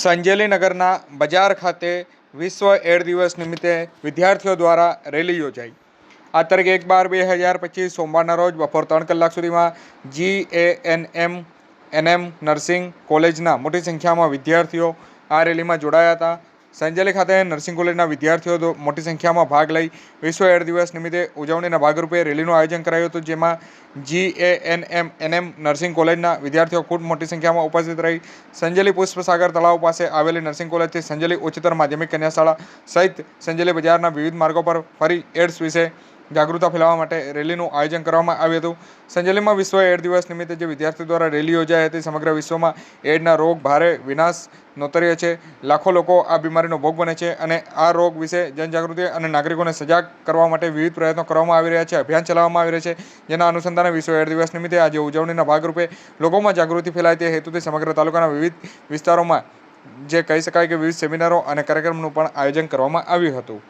સંજેલી નગરના બજાર ખાતે વિશ્વ એડ દિવસ નિમિત્તે વિદ્યાર્થીઓ દ્વારા રેલી યોજાઈ. આ તારીખ એક બાર બે હજાર પચીસ સોમવારના રોજ બપોર ત્રણ કલાક સુધીમાં G A N M N M nursing કોલેજના મોટી સંખ્યામાં વિદ્યાર્થીઓ આ રેલીમાં જોડાયા હતા. સંજેલી ખાતે નર્સિંગ કોલેજના વિદ્યાર્થીઓ મોટી સંખ્યામાં ભાગ લઈ વિશ્વ એડ દિવસ નિમિત્તે ઉજવણીના ભાગરૂપે રેલીનું આયોજન કરાયું હતું, જેમાં G A N M ANM nursing કોલેજના વિદ્યાર્થીઓ ખૂબ મોટી સંખ્યામાં ઉપસ્થિત રહી. સંજેલી પુષ્પસાગર તળાવ પાસે આવેલી નર્સિંગ કોલેજથી સંજેલી ઉચ્ચતર માધ્યમિક કન્યાશાળા સહિત સંજેલી બજારના વિવિધ માર્ગો પર ફરી એડ્સ વિશે જાગૃતતા ફેલાવવા માટે રેલીનું આયોજન કરવામાં આવ્યું હતું. સંજેલીમાં વિશ્વ એડ દિવસ નિમિત્તે જે વિદ્યાર્થીઓ દ્વારા રેલી યોજાઈ હતી, સમગ્ર વિશ્વમાં એડના રોગ ભારે વિનાશ નોતર્યો છે. લાખો લોકો આ બીમારીનો ભોગ બને છે અને આ રોગ વિશે જનજાગૃતિ અને નાગરિકોને સજાગ કરવા માટે વિવિધ પ્રયત્નો કરવામાં આવી રહ્યા છે, અભિયાન ચલાવવામાં આવી રહ્યા છે. જેના અનુસંધાને વિશ્વ એડ દિવસ નિમિત્તે આજે ઉજવણીના ભાગરૂપે લોકોમાં જાગૃતિ ફેલાય તે હેતુથી સમગ્ર તાલુકાના વિવિધ વિસ્તારોમાં જે કહી શકાય કે વિવિધ સેમિનારો અને કાર્યક્રમનું પણ આયોજન કરવામાં આવ્યું હતું.